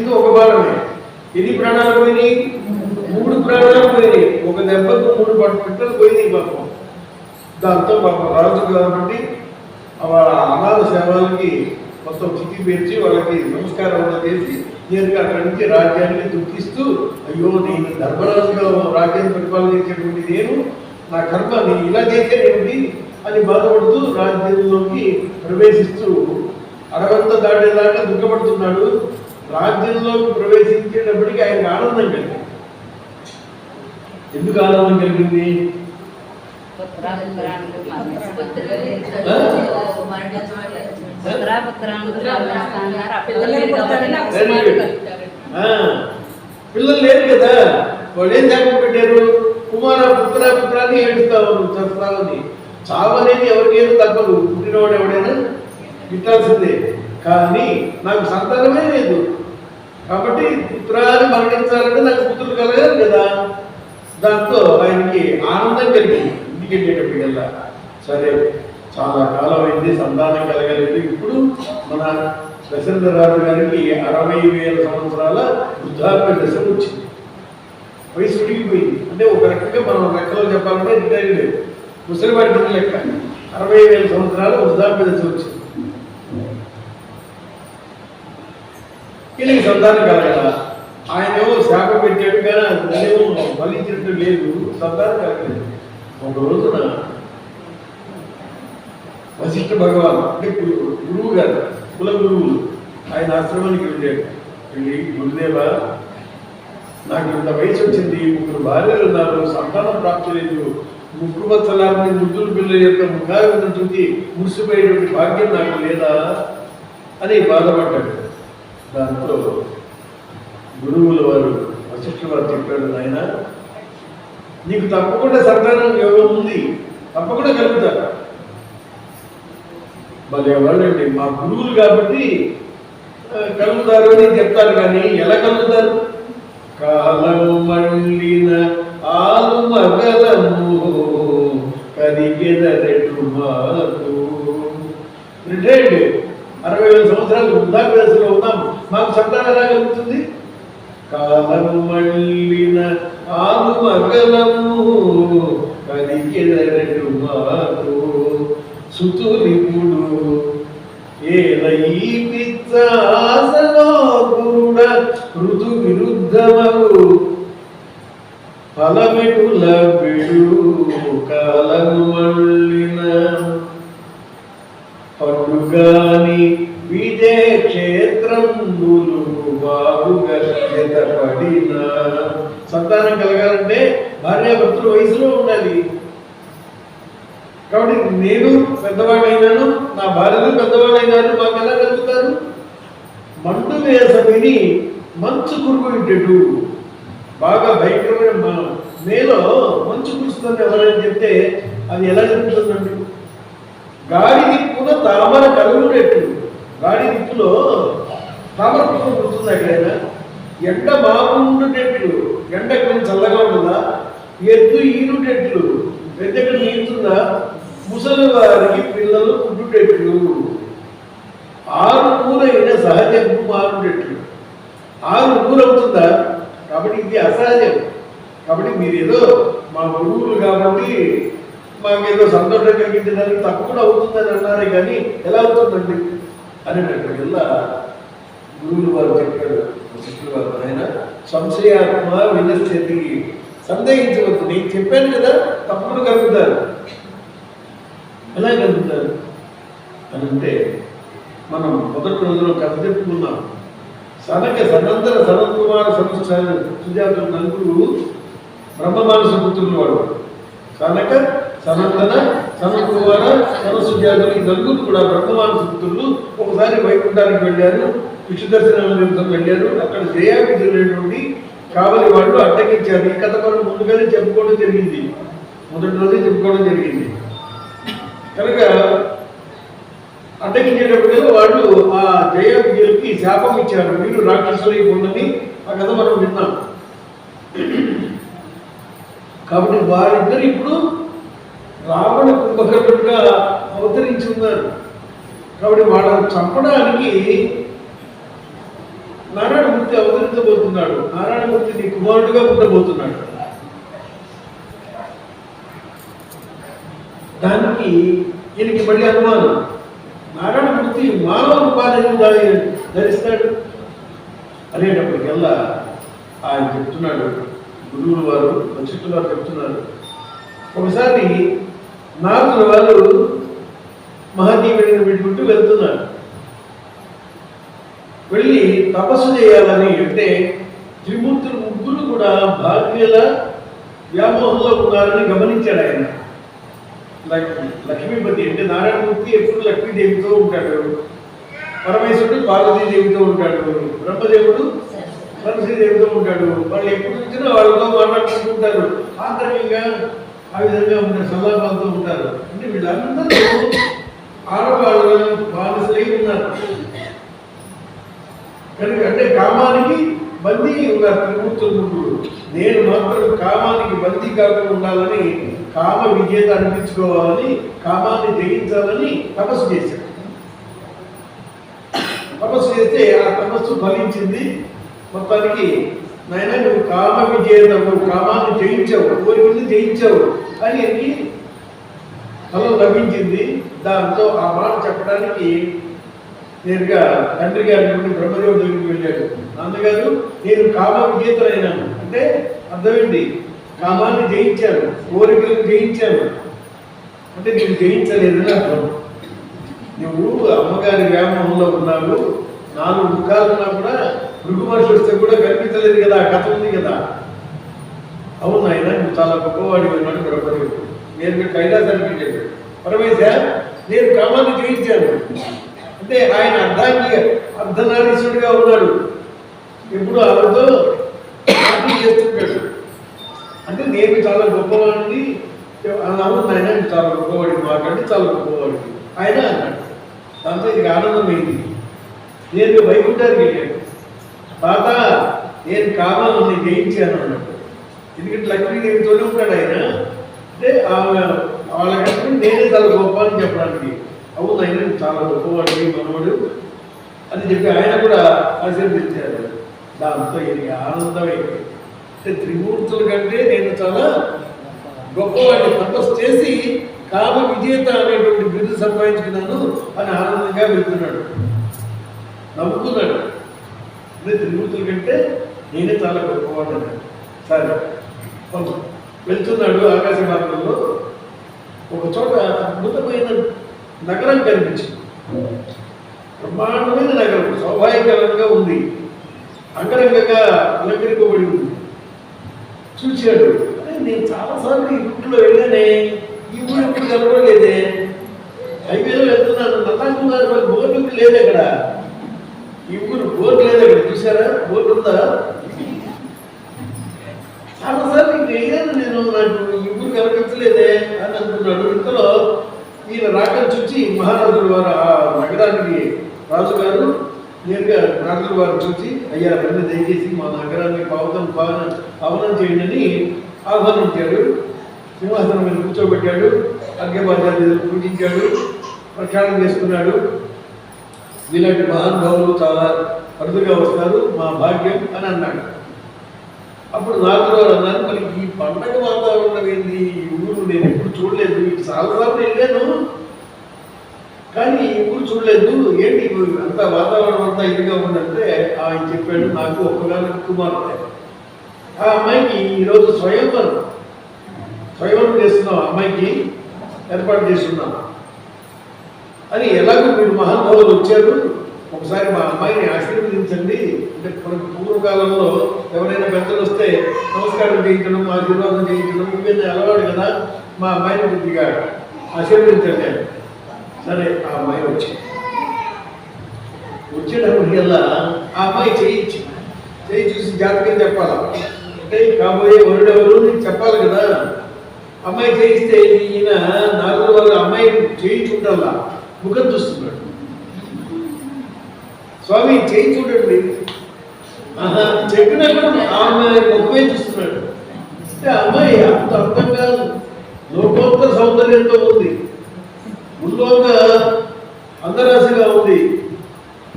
ఇది ఒక బాణమే ఎన్ని ప్రాణాలు పోయినాయి? మూడు ప్రాణాలు పోయినాయి. ఒక దెబ్బకు మూడు పట్టుకుంటే పోయినాయి పాపం. దాంతో పాపం రాజు కాబట్టి వాళ్ళ అనాథ సేవలకి మొత్తం చిక్కి పెంచి వాళ్ళకి నమస్కారం అంతా చేసి నేరుగా అక్కడి నుంచి రాజ్యాన్ని దుఃఖిస్తూ అయ్యో నేను ధర్మరాజుగా రాజ్యాన్ని పరిపాలన చేసేటువంటి నేను నా కర్మ నేను ఇలా చేసేటువంటి అని బాధపడుతూ రాజ్యంలోకి ప్రవేశిస్తూ అడవంతా దాటేదాకా దుఃఖపడుతున్నాడు. రాజ్యంలోకి ప్రవేశించేటప్పటికి ఆయనకు ఆనందం కలిగింది. ఎందుకు ఆనందం కలిగింది? పిల్లలు లేరు కదా. వాళ్ళు ఏం త్యాగం పెట్టారు? కుమార పుత్ర పుత్రాన్ని ఏడుస్తావు చస్తావని చావనేది ఎవరికైనా తప్పదు. పుట్టినవాడు ఎవడైనా? గిట్టాల్సిందే కానీ నాకు సంతానమే లేదు. కాబట్టి పుత్రాన్ని మరణించాలంటే నాకు పుత్రులు కలగాలి కదా. దాంతో ఆయనకి ఆనందం కలిగింది. ఇంటికి వెళ్ళేటప్పటికల్లా సరే చాలా కాలం అయింది సంతానం కలగలేదు. ఇప్పుడు మన దశరథరాజు గారికి అరవై వేల సంవత్సరాల వృద్ధాప్య దశ వచ్చింది. వయసు ఉడిగిపోయింది అంటే ఒక రకంగా మనం లెక్కలో చెప్పాలంటే రిటైర్డ్ ముసలివాడి కింద లెక్క. అరవై వేల సంవత్సరాల వృద్ధాప్య దశ వచ్చింది. వీళ్ళకి సంతానం కలగల ఆయన ఏమో శాప పెట్టాడు కానీ అదేమో ఫలించినట్టు లేదు. సంతానం కలగలేదు ఒక రోజున వశిష్ఠ భగవాన్ అంటే గురువు గారు కుల గురువులు ఆయన ఆశ్రమానికి వెళ్ళాడు వెళ్ళి గురుదేవ నాకు ఇంత వయసు వచ్చింది. ముగ్గురు భార్యలు ఉన్నారు. సంతానం ప్రాప్తి లేదు. ముగ్గురు వత్సలాన్ని ముగ్గురు పిల్లల యొక్క ముఖాలను చూసి మురిసిపోయేటువంటి భాగ్యం నాకు లేదా? అని బాధపడ్డాడు. దాంతో గురువుల వారు వశిష్ఠ వారు చెప్పాడు ఆయన నీకు తప్పకుండా సంతానం యోగం ఉంది. తప్పకుండా కలుగుతారు భలే ఎవరండి మా గురువులు కాబట్టి కలుగుతారు అని చెప్తారు కానీ ఎలా కలుగుతారు కాలం మళ్ళిన ఆలు మగలము కరిగెదరెటు మాకు. రిటైర్డ్ అరవై వేల సంవత్సరాలు వృద్ధాప్య దశలో ఉన్నాం. మాకు సంతానం ఎలా కలుగుతుంది? కాలం మళ్ళిన ఆరు మగలము కరిగెదరెటు మాకు సుతులిపుడు. ఏల ఈ పిచ్చాసలో ఋతు విరుద్ధమగు ఫలమెటుల బిడు కాలము మళ్ళిన పండుగాని విజయ క్షేత్రం బాబుగా పడిన. సంతానం కలగాలంటే భార్య భార్యాభర్తలు వయసులో ఉండాలి. కాబట్టి నేను పెద్దవాడైనాను నా భార్యలు పెద్దవాడైనాను మాకు ఎలా కలుగుతారు మండు వేసవిని మంచు కురుకునేటట్టు బాగా భయంకరమైన మ- మేలో మంచు కురుస్తుంది ఎవరైనా చెప్తే అది ఎలా జరుగుతుందండి గాలి దిప్పున తామర కలుగునేట్టు గాడి దిక్కులో తామర పువ్వు కుడుతుంది ఎక్కడైనా ఎండ మామూలుటెట్లు ఎండ కొంచెం చల్లగా ఉంటుందా? ఎద్దు ఈనుటెట్లు ఎద్దెక్కడ నీతుందా ముసలి వారికి పిల్లలు పుట్టుటెట్లు ఆరు ఊరైన సహజము మారుటెట్లు ఆరు ఊరవుతుందా కాబట్టి ఇది అసహజం. కాబట్టి మీరు ఏదో మా ఊరు కాబట్టి మాకేదో సంతోషం కలిగించడానికి తప్పకుండా అవుతుందని అన్నారు కానీ ఎలా అవుతుందండి? అనేటట్టుకల్లా గురువులు వారు చెప్పాడు శిష్యులు వారు ఆయన సంశయాత్మ వినస్థితి సందేహించవద్దు. నేను చెప్పాను కదా తప్పుడు కలుగుతారు. ఎలా కలుగుతారు? అని అంటే మనం మొదటి రోజులో కథ చెప్పుకున్నాం. సనక సనంతర సనత్ కుమార సంస్థ సుజాతులు నలుగురు బ్రహ్మమానస పుత్రులు వాడు సనక సనందన సనకుమార సనసుజాతులు ఈ నలుగురు కూడా బ్రహ్మమానస పుత్రులు ఒకసారి వైకుంఠానికి వెళ్ళారు విష్ణు దర్శనం వెళ్ళారు. అక్కడ జయాభిజులైనటువంటి కావలి వాళ్ళు అడ్డగించారు. ఈ కథ మనం ముందుగానే చెప్పుకోవడం జరిగింది. మొదటి రోజే చెప్పుకోవడం జరిగింది. కనుక అడ్డగించేటప్పుడు వాళ్ళు ఆ జయ విజయులకి శాపం ఇచ్చారు. మీరు రాక్షసులై ఉండని ఆ కథ మనం విన్నాం. కాబట్టి వారిద్దరు ఇప్పుడు రావణ కుంభకర్ణుడుగా అవతరించి ఉన్నారు. కాబట్టి వాళ్ళని చంపడానికి నారాయణమూర్తి అవతరించబోతున్నాడు. నారాయణమూర్తి నీ కుమారుడుగా పుట్టబోతున్నాడు. దానికి ఈయనకి మళ్ళీ అనుమానం. నారాయణమూర్తి మానవ రూపాన్ని దాని ధరిస్తాడు అనేటప్పటికల్లా ఆయన చెప్తున్నాడు. గురువులు వారు వచిష్ఠులు వారు చెప్తున్నారు. ఒకసారి నారదుల వారు మహాదేవుడిని పెట్టుకుంటూ వెళ్తున్నారు వెళ్ళి తపస్సు చేయాలని అంటే త్రిమూర్తులు ముగ్గురు కూడా భాగ్యుల వ్యామోహంలో ఉన్నారని గమనించాడు ఆయన. లక్ష్మి లక్ష్మీపతి అంటే నారాయణమూర్తి ఎప్పుడు లక్ష్మీదేవితో ఉంటాడు? పరమేశ్వరుడు పార్వతీదేవితో ఉంటాడు. బ్రహ్మదేవుడు సరస్వతీదేవితో ఉంటాడు. వాళ్ళు ఎప్పుడు చూసినా వాళ్ళతో మాట్లాడుకుంటుంటారు ఆంతరికంగా ఆ విధంగా ఉండే సల్లాపాలతో ఉంటారు. అంటే వీళ్ళందరూ ఆడవాళ్ళు బానిసలై ఉన్నారు. కనుక అంటే కామానికి బందీ ఉన్నారు త్రిమూర్తులు నేను మాత్రం కామానికి బందీ కాకుండా ఉండాలని కామ విజేత అనిపించుకోవాలని కామాన్ని జయించాలని తపస్సు చేశాడు తపస్సు చేస్తే ఆ తపస్సు ఫలించింది. మొత్తానికి నాయన నువ్వు కామ విజేత నువ్వు కామాన్ని జయించావు కోరికలు జయించావు. అని అని ఫలం లభించింది? దాంతో ఆ మాట చెప్పడానికి నేరుగా తండ్రి గారి నుండి బ్రహ్మదేవుడి దగ్గరికి వెళ్ళాడు. నాన్నగారు నేను కామ విజేతనైనాను అంటే అర్థమైంది? కామాన్ని జయించాను కోరికలను జయించాను. అంటే నేను జయించలేదని అర్థం. నువ్వు అమ్మగారి వ్యామోహంలో ఉన్నావు నాలుగు ముఖాలున్నా కూడా మృగు మనిషి వస్తే కూడా కనిపించలేదు కదా కథ ఉంది కదా. అవును ఆయన నువ్వు చాలా గొప్పవాడి ఉన్నాడు బ్రహ్మదేవుడు నేను కైలాసానికి వెళ్ళాడు పరమేశ నేను కామాన్ని జయించాను. అంటే ఆయన అర్ధాంగి అర్ధనారీశ్వరుడిగా ఉన్నాడు. ఎప్పుడు ఆవిడతో పార్టీ చేస్తుంటాడు. అంటే నేను చాలా గొప్పవాడిని అవును ఆయన నువ్వు చాలా గొప్పవాడి మాట్లాడి చాలా గొప్పవాడి ఆయన అన్నాడు. దాంతో ఇది ఆనందమైంది నేను వైకుంఠానికి వెళ్ళాను. తాత నేను కావాలని జయించాను అన్నట్టు. ఎందుకంటే లక్ష్మీదేవితోనే ఉంటాడు ఆయన. అంటే ఆమె వాళ్ళకంటే నేనే చాలా గొప్ప అని చెప్పడానికి. అవును ఆయన చాలా గొప్పవాడి మనవాడు అని చెప్పి ఆయన కూడా ఆశీర్వదించారు. దాంతో ఇది ఆనందమైంది అంటే త్రిమూర్తుల కంటే నేను చాలా గొప్పవాడిని. తపస్సు చేసి కామ విజేత అనేటువంటి బిరుదు సంపాదించుకున్నాను అని ఆనందంగా వెళ్తున్నాడు. నవ్వుకున్నాడు అంటే తిరుగుతులు కంటే నేనే చాలా గొప్పవాడు సరే వెళ్తున్నాడు ఆకాశ మార్గంలో. ఒక చోట అద్భుతమైన నగరం కనిపించింది. బ్రహ్మాండమైన నగరం స్వాభావికంగా ఉంది. అంగరంగగా అలంకరింపబడి ఉంది. చూశాడు అరే నేను చాలాసార్లు ఈ రూట్లో వెళ్ళానే ఈ ఊరు ఎప్పుడు కలవడం లేదే హైవేలో వెళ్తున్నాను నల్లాకు గారు బోర్డు లేదు అక్కడ. ఈ ఊరు బోర్డు లేదు? అక్కడ చూసారా బోర్డు ఉందా? చాలాసార్లు ఇంక నేను నాకు. ఈ ఊరు కనిపించలేదే అని అనుకున్నాడు ఇంతలో ఈయన రాకని చూసి మహారాజుల వారు ఆ నగరానికి రాజుగారు నేరుగా రాజుల వారు చూసి అయ్యా రండి దయచేసి మా నగరాన్ని పావతం పావన పవనం చేయండి అని ఆహ్వానించాడు సింహాసనం మీద కూర్చోబెట్టాడు. అర్ఘ్యపాదాలు పూజించాడు. ప్రక్షాళన చేసుకున్నాడు. ఇలాంటి మహానుభావులు చాలా అరుదుగా వస్తారు మా భాగ్యం అని అన్నాడు. అప్పుడు నాలుగు వారు అన్నారు మరి ఈ పండగ వాతావరణం ఏంది? ఈ ఊరు నేను ఎప్పుడు చూడలేదు. ఇటు చాలాసార్లు వెళ్ళాను కానీ ఈ ఊరు చూడలేదు. ఏంటి అంత వాతావరణం అంతా ఇదిగా ఉందంటే ఆయన చెప్పాడు నాకు ఒక్కగానే కుమార్తె ఆ అమ్మాయికి ఈరోజు స్వయంవరం. స్వయంవరం చేస్తున్నాం. అమ్మాయికి ఏర్పాటు చేస్తున్నాం. అని ఎలాగో మీరు మహానుభావులు వచ్చారు. ఒకసారి మా అమ్మాయిని ఆశీర్వదించండి. అంటే మనకు పూర్వకాలంలో ఎవరైనా పెద్దలు వస్తే నమస్కారం చేయించడం ఆశీర్వాదం చేయించడం ఇవన్నీ అలవాడు కదా. మా అమ్మాయిని కొద్దిగా ఆశీర్వదించండి. సరే ఆ అమ్మాయి వచ్చింది వచ్చేటప్పటికల్లా ఆ అమ్మాయి చేయించి చేయి చూసి జాతకం చెప్పాలా? అంటే కాబోయే వరుడెవరు? ఎవరు నీకు చెప్పాలి కదా. అమ్మాయి చేయిస్తే ఈయన నాలుగు వాళ్ళ అమ్మాయి చేయించుంటాలా ముఖం చూస్తున్నాడు స్వామి చేయి చూడండి. ఆహా, చెప్పినా కూడా ఆమె ముఖమే చూస్తున్నాడు. అంటే అమ్మాయి అంత కాదు. లోకోత్తర సౌందర్యంతో ఉంది. ముందోక అందరాశిగా ఉంది.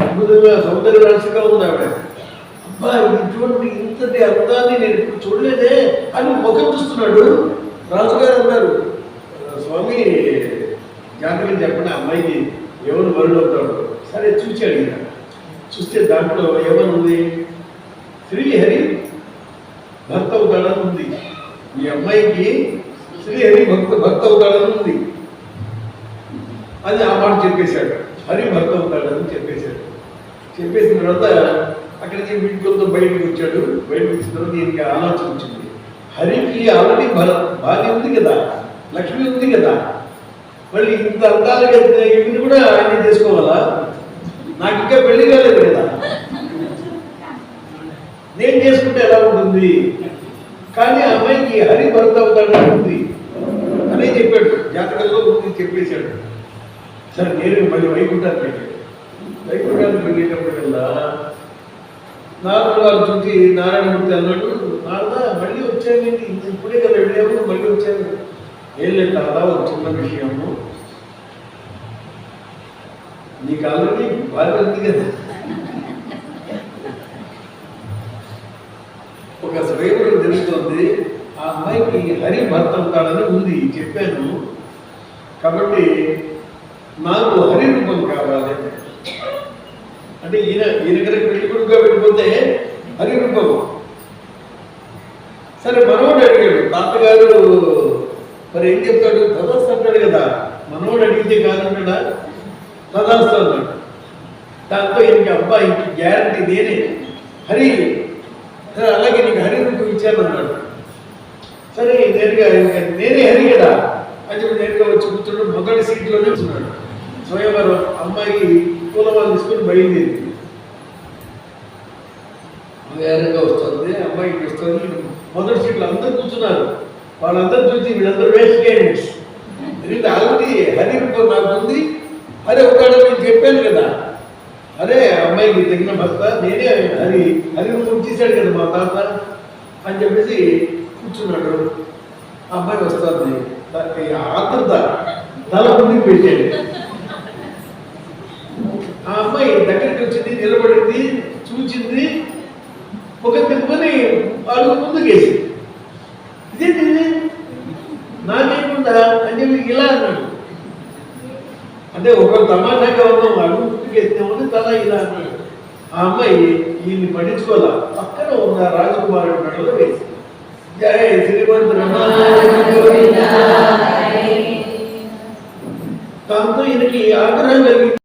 అద్భుతంగా సౌందర్య రాశిగా ఉంది ఆవిడ. అబ్బా ఇటువంటి ఇంతటి అర్థాన్ని నేను ఇప్పుడు చూడలేదే అని ముఖం చూస్తున్నాడు. రాజుగారు అన్నారు స్వామి జాతకం చెప్పండి అమ్మాయికి ఎవరు వరుడు అవుతాడు? సరే చూసి ఈయన చూస్తే దాంట్లో ఏమనుంది? శ్రీహరి భక్త అవుతాడని ఉంది. ఈ అమ్మాయికి శ్రీహరి భక్త భక్త అవుతాడని ఉంది. అది ఆ మాట చెప్పేశాడు. హరి భర్త అవుతాడని చెప్పేశాడు. చెప్పేసిన తర్వాత అక్కడి నుంచి వీటితో బయటకు వచ్చాడు. బయటకు వచ్చిన తర్వాత దీనికి ఆలోచన వచ్చింది. హరికి ఆల్రెడీ భార్య ఉంది కదా? లక్ష్మి ఉంది కదా? మళ్ళీ ఇంత అందాలుగా ఇవన్నీ కూడా ఆయన చేసుకోవాలా? నాకు ఇంకా పెళ్ళి కాలేదు కదా. నేను చేసుకుంటే ఎలా ఉంటుంది? కానీ ఆ అమ్మాయికి హరి భర్త అవుతాడు ఉంది. అని చెప్పాడు జాతకంలో ఉంది చెప్పేశాడు. సరే నేను మళ్ళీ వైకుంఠానికి వెళ్ళాడు వైకుంఠానికి వెళ్ళేటప్పుడల్లా నారద గారు చూసి నారాయణమూర్తి అన్నాడు నారద మళ్ళీ వచ్చాను ఇప్పుడే కదా వెళ్ళాము మళ్ళీ వచ్చాను ఏం లేదు నారద ఒక చిన్న విషయము? నీకు ఆల్రెడీ బాగా ఉంది కదా. ఒక స్వయంలో తెలుస్తుంది ఆ అమ్మాయికి హరి భర్త అవుతాడని ఉంది చెప్పాను. కాబట్టి నాకు హరి రూపం కావాలి. అంటే ఈయన ఈయన కనుక పెట్టుకుడుగా కొడుకుగా వెళ్ళిపోతే హరి రూపం. సరే మనోడు అడిగాడు తాతగారు మరి ఏం చెప్తాడు? తదస్థ అంటాడు కదా. మనోడు అడిగితే కాదంటాడా? తదస్థ అన్నాడు దాంతో ఇంక అబ్బాయి గ్యారంటీ నేనే. హరి సరే అలాగే నీకు హరి రూపం ఇచ్చాను అన్నాడు సరే నేరుగా నేనే హరి కదా. అని చెప్పి నేరుగా వచ్చి కూర్చున్నాడు మొదటి సీట్లోనే కూర్చున్నాడు. స్వయంవరం అమ్మాయికి పూలమాలు తీసుకొని బయలుదేరింది. వేరంగా వస్తుంది. అమ్మాయికి వస్తుంది. మొదటి సీట్లు అందరు కూర్చున్నారు. వాళ్ళందరూ చూసి వీళ్ళందరూ వేస్ట్ క్యాండిడేట్స్ ఎందుకంటే ఆల్రెడీ హరి రూపం నాకు ఉంది. హరి ఒకడు నేను చెప్పాను కదా. అరే అమ్మాయికి తగిన భర్త నేనే హరి హరి రూపం తీశాడు కదా మా తాత అని చెప్పేసి కూర్చున్నాడు. ఆ అమ్మాయి వస్తుంది. దానికి ఆత్రత తల ముందుకు పెట్టాడు. ఆ అమ్మాయి దగ్గరికి వచ్చింది నిలబడింది చూచింది. ఒక తిప్పని వాళ్ళు ముందుకేసి ఇదేంటి ఇది? నాకేముందా అని చెప్పి ఇలా అన్నాడు అంటే ఒక తమాషాగా ఉన్నాం అడుగు ముందుకేస్తే ఉంది తల ఇలా అన్నాడు. ఆ అమ్మాయి ఈయన్ని పట్టించుకోవాలా? పక్కన ఉన్న రాజకుమారుడు మెడలో వేసి జయ శ్రీమంత్ దాంతో ఈయనకి ఆగ్రహం కలిగింది.